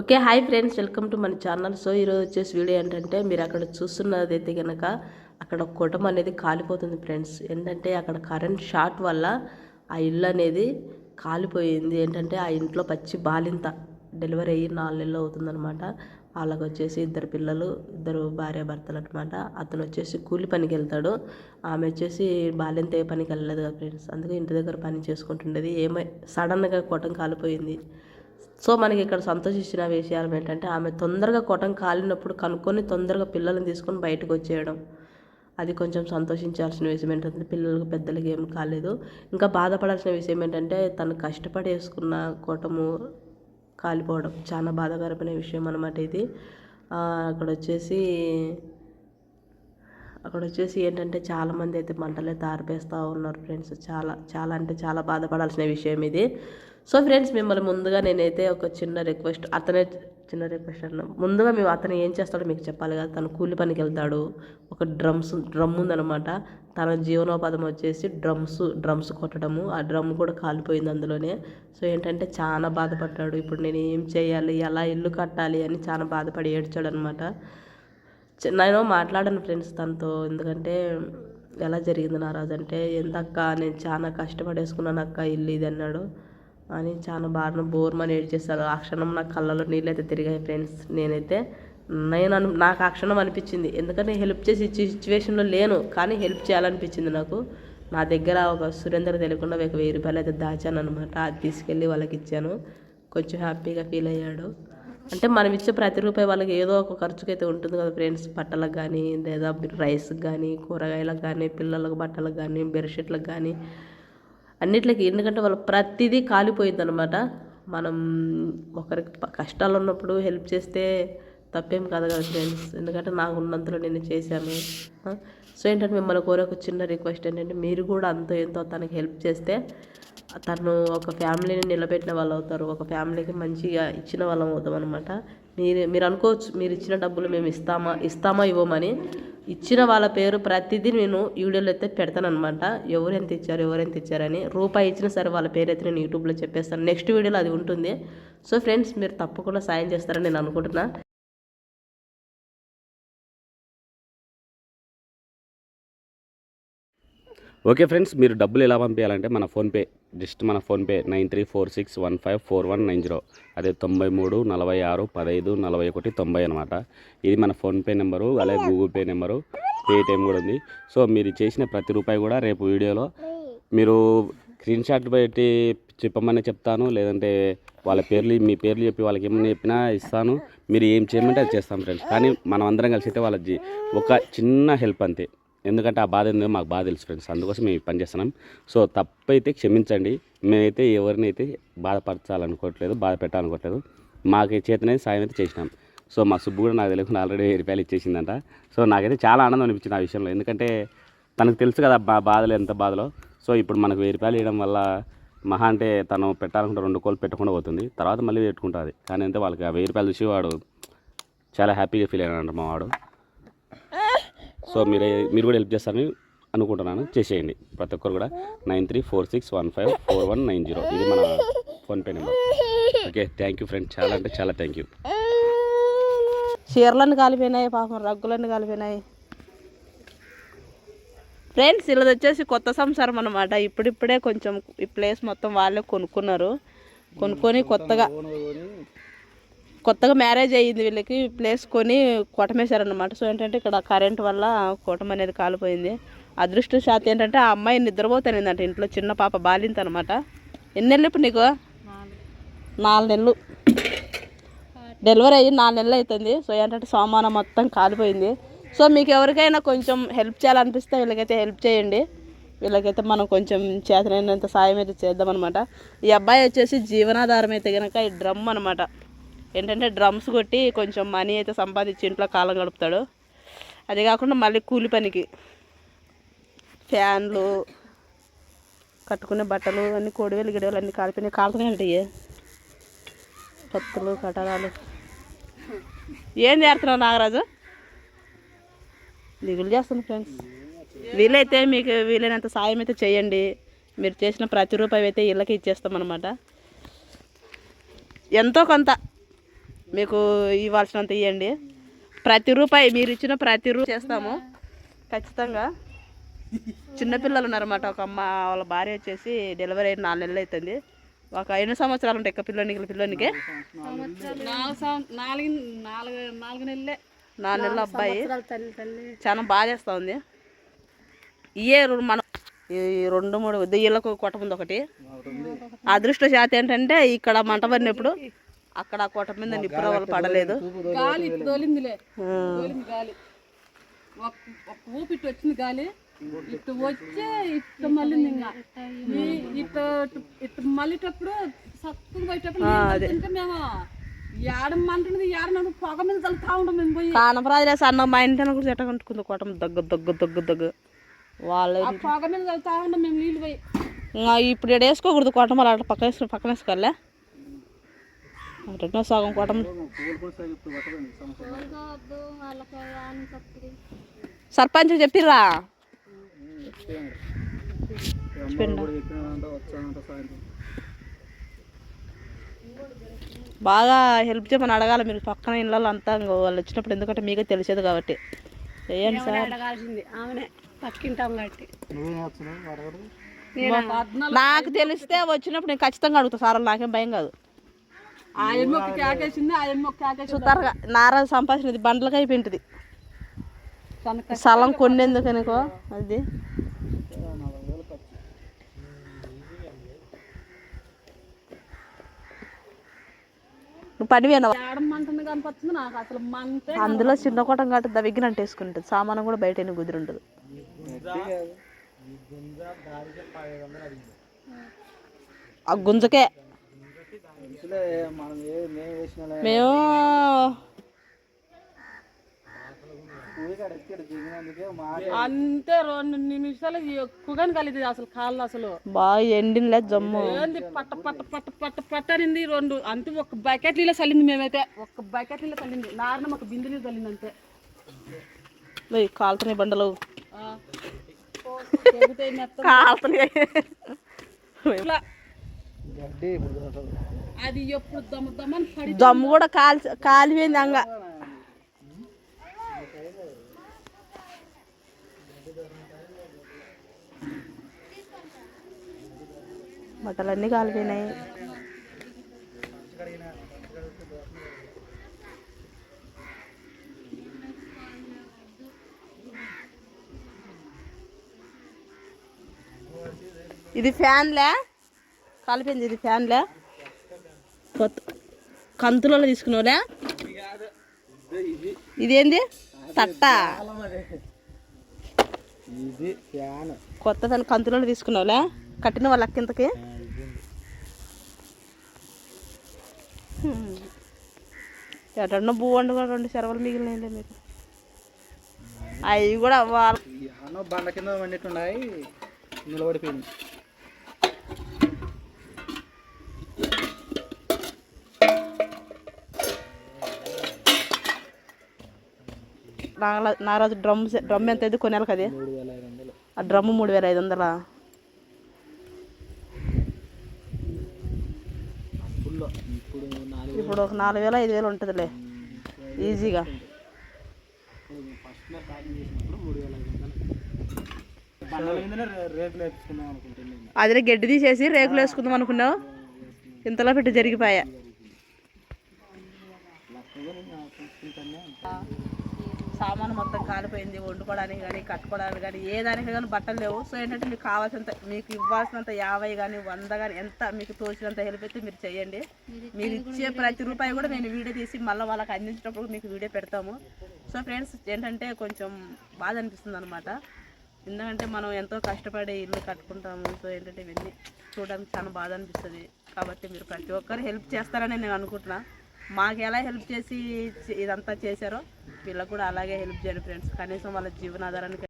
Okay hi friends welcome to మన channel. So ఈరోజు వచ్చేసి వీడియో ఏంటంటే మీరు అక్కడ చూస్తున్నదైతే కనుక అక్కడ కుటుంబం అనేది కాలిపోతుంది ఫ్రెండ్స్. ఏంటంటే అక్కడ కరెంట్ షార్ట్ వల్ల ఆ ఇల్లు అనేది కాలిపోయింది. ఏంటంటే ఆ ఇంట్లో పచ్చి బాలింత డెలివరీ అయ్యి నాలుగు నెలలు అవుతుందన్నమాట. వాళ్ళకి వచ్చేసి ఇద్దరు పిల్లలు ఇద్దరు భార్య భర్తలు అనమాట అతను వచ్చేసి కూలి పనికి వెళ్తాడు. ఆమె వచ్చేసి బాలింత ఏ పనికి వెళ్ళలేదు కదా ఫ్రెండ్స్. అందుకే ఇంటి దగ్గర పని చేసుకుంటుండేది. ఏమై సడన్గా కొట్టం కాలిపోయింది. సో మనకి ఇక్కడ సంతోషించిన విషయాలు ఏంటంటే ఆమె తొందరగా కొటం కాలినప్పుడు కనుక్కొని తొందరగా పిల్లల్ని తీసుకొని బయటకు వచ్చేయడం. అది కొంచెం సంతోషించాల్సిన విషయం ఏంటంటే పిల్లలకు పెద్దలకి ఏం కాలేదు. ఇంకా బాధపడాల్సిన విషయం ఏంటంటే తను కష్టపడి వేసుకున్న కోటము కాలిపోవడం చాలా బాధాకరమైన విషయం అనమాట ఇది. అక్కడ వచ్చేసి అక్కడ వచ్చేసి ఏంటంటే చాలామంది అయితే మంటలే తారిపేస్తూ ఉన్నారు ఫ్రెండ్స్. చాలా చాలా అంటే చాలా బాధపడాల్సిన విషయం ఇది. సో ఫ్రెండ్స్ మిమ్మల్ని ముందుగా నేనైతే ఒక చిన్న రిక్వెస్ట్ అతనే చిన్న రిక్వెస్ట్ అన్న ముందుగా మేము అతను ఏం చేస్తాడో మీకు చెప్పాలి కదా. తను కూలి పనికి వెళ్తాడు. ఒక డ్రమ్స్ డ్రమ్ ఉందనమాట తన జీవనోపాధం వచ్చేసి డ్రమ్స్ డ్రమ్స్ కొట్టడము. ఆ డ్రమ్ కూడా కాలిపోయింది అందులోనే. సో ఏంటంటే చాలా బాధపడ్డాడు. ఇప్పుడు నేను ఏం చేయాలి? ఎలా ఇల్లు కట్టాలి? అని చాలా బాధపడి ఏడ్చాడు అనమాట నేను మాట్లాడాను ఫ్రెండ్స్ తనతో. ఎందుకంటే ఎలా జరిగింది నారాజు అంటే ఎంతక్క నేను చాలా కష్టపడేసుకున్నాను అక్క ఇల్లు ఇది అన్నాడు. అని చాలా బాగా బోర్మని ఏడ్చేస్తారు ఆ క్షణం నా కళ్ళలో నీళ్ళు అయితే తిరిగాయి ఫ్రెండ్స్. నేనైతే నేను అను నాకు ఆ క్షణం అనిపించింది. ఎందుకంటే హెల్ప్ చేసి సిచ్యువేషన్లో లేను కానీ హెల్ప్ చేయాలనిపించింది నాకు. నా దగ్గర ఒక సురేందర్ తెలియకుండా ఒక వెయ్యి రూపాయలు అయితే దాచాను అనమాట అది తీసుకెళ్ళి వాళ్ళకి ఇచ్చాను. కొంచెం హ్యాపీగా ఫీల్ అయ్యాడు. అంటే మనం ఇచ్చే ప్రతి రూపాయి వాళ్ళకి ఏదో ఒక ఖర్చుకైతే ఉంటుంది కదా ఫ్రెండ్స్. బట్టలకు కానీ లేదా రైస్కి కానీ కూరగాయలకు కానీ పిల్లలకు బట్టలకు కానీ బెడ్షీట్లకు కానీ అన్నిట్లకి. ఎందుకంటే వాళ్ళు ప్రతిదీ కాలిపోయింది అనమాట మనం ఒకరికి కష్టాలు ఉన్నప్పుడు హెల్ప్ చేస్తే తప్పేం కాదు కదా ఫ్రెండ్స్. ఎందుకంటే నాకు ఉన్నంతలో నేను చేశాను. సో ఏంటంటే మిమ్మల్ని కోరే ఒక చిన్న రిక్వెస్ట్ ఏంటంటే మీరు కూడా అంతో ఎంతో తనకి హెల్ప్ చేస్తే తను ఒక ఫ్యామిలీని నిలబెట్టిన వాళ్ళు అవుతారు ఒక ఫ్యామిలీకి మంచిగా ఇచ్చిన వాళ్ళం అవుతాం అనమాట మీరు మీరు అనుకోవచ్చు మీరు ఇచ్చిన డబ్బులు మేము ఇస్తామా ఇస్తామా ఇవ్వమని. ఇచ్చిన వాళ్ళ పేరు ప్రతిదీ నేను వీడియోలో అయితే పెడతానమాట ఎవరు ఎంత ఇచ్చారు ఎవరు ఎంత ఇచ్చారని. రూపాయి ఇచ్చినా సరే వాళ్ళ పేరు అయితే నేను యూట్యూబ్లో చెప్పేస్తాను. నెక్స్ట్ వీడియోలో అది ఉంటుంది. సో ఫ్రెండ్స్ మీరు తప్పకుండా సాయం చేస్తారని నేను అనుకుంటున్నా. ఓకే ఫ్రెండ్స్ మీరు డబ్బులు ఎలా పంపించాలంటే మన ఫోన్పే జస్ట్ మన PhonePe nine three four six one five four one nine zero. అదే తొంభై మూడు నలభై ఆరు పదహైదు నలభై ఒకటి తొంభై అనమాట ఇది మన ఫోన్పే నెంబరు అలాగే గూగుల్ పే నెంబరు పేటిఎం కూడా ఉంది. సో మీరు చేసిన ప్రతి రూపాయి కూడా రేపు వీడియోలో మీరు స్క్రీన్ షాట్ పెట్టి చెప్పమని చెప్తాను. లేదంటే వాళ్ళ పేర్లు మీ పేర్లు చెప్పి వాళ్ళకి ఏమని చెప్పినా ఇస్తాను. మీరు ఏం చేయమంటే అది చేస్తాం ఫ్రెండ్స్. కానీ మనం అందరం కలిసి అయితే వాళ్ళ ఒక చిన్న హెల్ప్ అంతే. ఎందుకంటే ఆ బాధ ఏందో మాకు బాధ తెలుసు ఫ్రెండ్స్. అందుకోసం మేము పని చేస్తున్నాం సో తప్పైతే క్షమించండి. మేమైతే ఎవరిని అయితే బాధపరచాలనుకోవట్లేదు బాధ పెట్టాలనుకోవట్లేదు మాకు చేతనైతే సాయం అయితే చేసినాం. సో మా సుబ్బు కూడా నాకు తెలియకుండా ఆల్రెడీ వెయ్యి రూపాయలు ఇచ్చేసిందంట. సో నాకైతే చాలా ఆనందం అనిపించింది ఆ విషయంలో. ఎందుకంటే తనకు తెలుసు కదా బా బాధలు ఎంత బాధలో. సో ఇప్పుడు మనకు వెయ్యి రూపాయలు ఇవ్వడం వల్ల మహా అంటే తను పెట్టాలనుకుంటే రెండు కోళ్ళు పెట్టకుండా పోతుంది. తర్వాత మళ్ళీ పెట్టుకుంటుంది. కానీ అంటే వాళ్ళకి ఆ వెయ్యి రూపాయలు చూసి వాడు చాలా హ్యాపీగా ఫీల్ అయినాడు మా వాడు. సో మీరు మీరు కూడా హెల్ప్ చేస్తారని అనుకుంటున్నాను. చేసేయండి. ప్రతి ఒక్కరు కూడా nine three four six one five four one nine zero. ఇది మన PhonePe number. Okay thank you friend చాలా అంటే చాలా థ్యాంక్ యూ. చీరలను కాలిపోయినాయి పాపం రగ్గులన్నీ కాలిపోయినాయి. ఫ్రెండ్స్ ఇలా వచ్చేసి కొత్త సంసారం అనమాట ఇప్పుడిప్పుడే కొంచెం ఈ ప్లేస్ మొత్తం వాళ్ళే కొనుక్కున్నారు. కొనుక్కొని కొత్తగా కొత్తగా మ్యారేజ్ అయ్యింది వీళ్ళకి ప్లేస్ కొని కొట్టమేశారనమాట సో ఏంటంటే ఇక్కడ కరెంట్ వల్ల కూటం అనేది కాలిపోయింది. అదృష్ట శాతం ఏంటంటే ఆ అమ్మాయి నిద్రపోతానిందంట ఇంట్లో చిన్న పాప బాలింత అనమాట ఎన్ని నెలలు ఇప్పుడు నీకు? నాలుగు నెలలు. డెలివరీ అయ్యి నాలుగు నెలలు అవుతుంది సో ఏంటంటే సోమానం మొత్తం కాలిపోయింది. సో మీకు ఎవరికైనా కొంచెం హెల్ప్ చేయాలనిపిస్తే వీళ్ళకైతే హెల్ప్ చేయండి. వీళ్ళకైతే మనం కొంచెం చేతనైనంత సాయం అయితే చేద్దామన్నమాట. ఈ అబ్బాయి వచ్చేసి జీవనాధారం అయితే కనుక ఈ డ్రమ్ అనమాట ఏంటంటే డ్రమ్స్ కొట్టి కొంచెం మనీ అయితే సంపాదించి ఇంట్లో కాలం గడుపుతాడు. అది కాకుండా మళ్ళీ కూలి పనికి ఫ్యాన్లు కట్టుకునే బట్టలు అన్నీ కోడివేలు గిడవేలు అన్నీ కాలిపోయినాయి. కాలుతున్నాయి పత్తులు కటరాలు. ఏం చేస్తున్నావు నాగరాజు? దిగులు చేస్తున్నాను ఫ్రెండ్స్. వీలైతే మీకు వీలైనంత సాయం అయితే చేయండి. మీరు చేసిన ప్రతి రూపాయి అయితే ఇళ్ళకి ఇచ్చేస్తాం అనమాట ఎంతో కొంత మీకు ఇవ్వాల్సినంత ఇవ్వండి ప్రతి రూపాయి మీరు ఇచ్చిన ప్రతి రూ చేస్తాము. ఖచ్చితంగా. చిన్నపిల్లలు ఉన్నారన్నమాట. ఒక అమ్మ వాళ్ళ భార్య వచ్చేసి డెలివరీ అయిన నాలుగు నెలలు అవుతుంది. ఒక ఎన్ని సంవత్సరాలు ఉంటాయి ఎక్క పిల్లోనికి పిల్లోనికి. నాలుగు నాలుగు నెలలే. నాలుగు నెలల అబ్బాయి. తల్లి తల్లి. చాలా బాగా చేస్తూ ఉంది. ఇయే మన ఈ రెండు మూడు దెయ్యాలకు కొట్ట ముందు ఒకటి. అదృష్ట శాత ఏంటంటే ఇక్కడ మంట పడినప్పుడు అక్కడ ఆ కొట్ట మీద నిప్పురవ్వలు పడలేదు. గాలి ఇటు తోలిందిలే. తోలింది గాలి. ఒక ఒక ఊపి ఇటు వచ్చింది గాలి. ఇటు వచ్చి ఇటు మళ్ళీ ఇటు ఇటు మళ్ళీటప్పుడు సక్కులు పోయేటప్పుడు మేము ఏడమంటున్నది ఏడనప్పుడు పొగ మీద తలుపుతా ఉంటాం మేము పోయి. కానపరాజు అన్న మా ఇంటి కూడా చెట్ట కట్టుకుంది కొట్టం దగ్గు దగ్గు దగ్గు దగ్గు. వాళ్ళు ఆ పొగ మీద తలుపుతా ఉంటాం మేము నీళ్ళు పోయి. ఇప్పుడు ఇక్కడ వేసుకోకూడదు కొట్టం అలా అట్లా పక్కన పక్కన వేసుకోలే రెండో సగం కొట్టం సర్పంచ్ చెప్పిర్రా? బాగా హెల్ప్ చేయమని అడగాలి మీరు పక్కన ఇళ్ళలో అంతా ఇంకో వాళ్ళు వచ్చినప్పుడు ఎందుకంటే మీకే తెలిసేది కాబట్టి. చేయండి సార్. అడగాల్సింది. ఆమెనే పక్కింటాం కాబట్టి. నాకు తెలిస్తే వచ్చినప్పుడు నేను ఖచ్చితంగా అడుగుతా సార్ నాకేం భయం కాదు. ఆ ఎమ్మ ఒక కేకేసింది ఆ ఎమ్మ ఒక కేకేసింది చూస్తారుగా నారా సంపాదించినది బండ్లకి అయిపోయింది స్థలం కొండెందుకనుకో అది. నువ్వు పని కనిపిస్తుంది అందులో చిన్న కొట్టం కాబట్టి దవిగినట్టు వేసుకుంటుంది సామానం కూడా బయట కుదిరి ఉంటుంది ఆ గుంజకే మేము అంతే రెండు నిమిషాలు ఎక్కువగానే కలిగింది అసలు కాళ్ళు అసలు. బాగా ఎండినలే జమ్ము. ఏంది పట్ట పట్ట పట్ట పట్ట పట్టనింది రెండు. అంతే ఒక బకెట్ నీళ్ళ చల్లింది మేమైతే. ఒక బకెట్ నీళ్ళ చల్లింది. నారన ఒక బిందె నీళ్ళు చల్లింది అంతే. కాలుతున్నాయి బండలు. కాలుతున్నాయి ఇట్లా. అది ఎప్పుడు దమ్మ దమ్మని పడి జమ్ము కూడా కాలి కాలిపోయింది అంగ. బట్టలన్నీ కాలిపోయినాయి. ఇది ఫ్యాన్లే? కాలిపోయింది ఇది ఫ్యాన్లే. కొత్త కంతులలో తీసుకున్నావులే ఇదేంది? తట్ట. కొత్త దాని కంతులలో తీసుకున్నావులే కట్టిన వాళ్ళ అక్కింతకి ఎటన్నా బూ వండు కూడా రెండు చెరవలు మిగిలినాయిలే మీకు. అవి కూడా వాళ్ళ అన్న బండ కింద వండిట్టున్నాయి నిలబడిపోయింది నారాజు డ్రమ్ డ్రమ్ ఎంత అయితే కొనేయాలి కదా ఆ డ్రమ్ మూడు వేల ఐదు వందలా? ఇప్పుడు ఒక నాలుగు వేల ఐదు వేలు ఉంటుందిలే ఈజీగా అదే గడ్డి తీసేసి రేకులు వేసుకుందాం అనుకున్నావు? ఇంతలో పెట్టి జరిగిపోయా? సామాను మొత్తం కాలిపోయింది వండుకోవడానికి కానీ కట్టుకోవడానికి కానీ ఏ దానికి కానీ బట్టలు లేవు. సో ఏంటంటే మీకు కావాల్సినంత మీకు ఇవ్వాల్సినంత యాభై కానీ వంద కానీ ఎంత మీకు తోచినంత హెల్ప్ అయితే మీరు చేయండి. మీరు ఇచ్చే ప్రతి రూపాయి కూడా నేను వీడియో తీసి మళ్ళీ వాళ్ళకి అందించినప్పుడు మీకు వీడియో పెడతాము. సో ఫ్రెండ్స్ ఏంటంటే కొంచెం బాధ అనిపిస్తుంది అనమాట ఎందుకంటే మనం ఎంతో కష్టపడి ఇల్లు కట్టుకుంటాము. సో ఏంటంటే ఇవన్నీ చూడడానికి చాలా బాధ అనిపిస్తుంది. కాబట్టి మీరు ప్రతి ఒక్కరు హెల్ప్ చేస్తారని నేను అనుకుంటున్నా. మాకు ఎలా హెల్ప్ చేసి ఇదంతా చేశారో వీళ్ళకు కూడా అలాగే హెల్ప్ చేయండి ఫ్రెండ్స్ కనీసం వాళ్ళ జీవనాధారానికి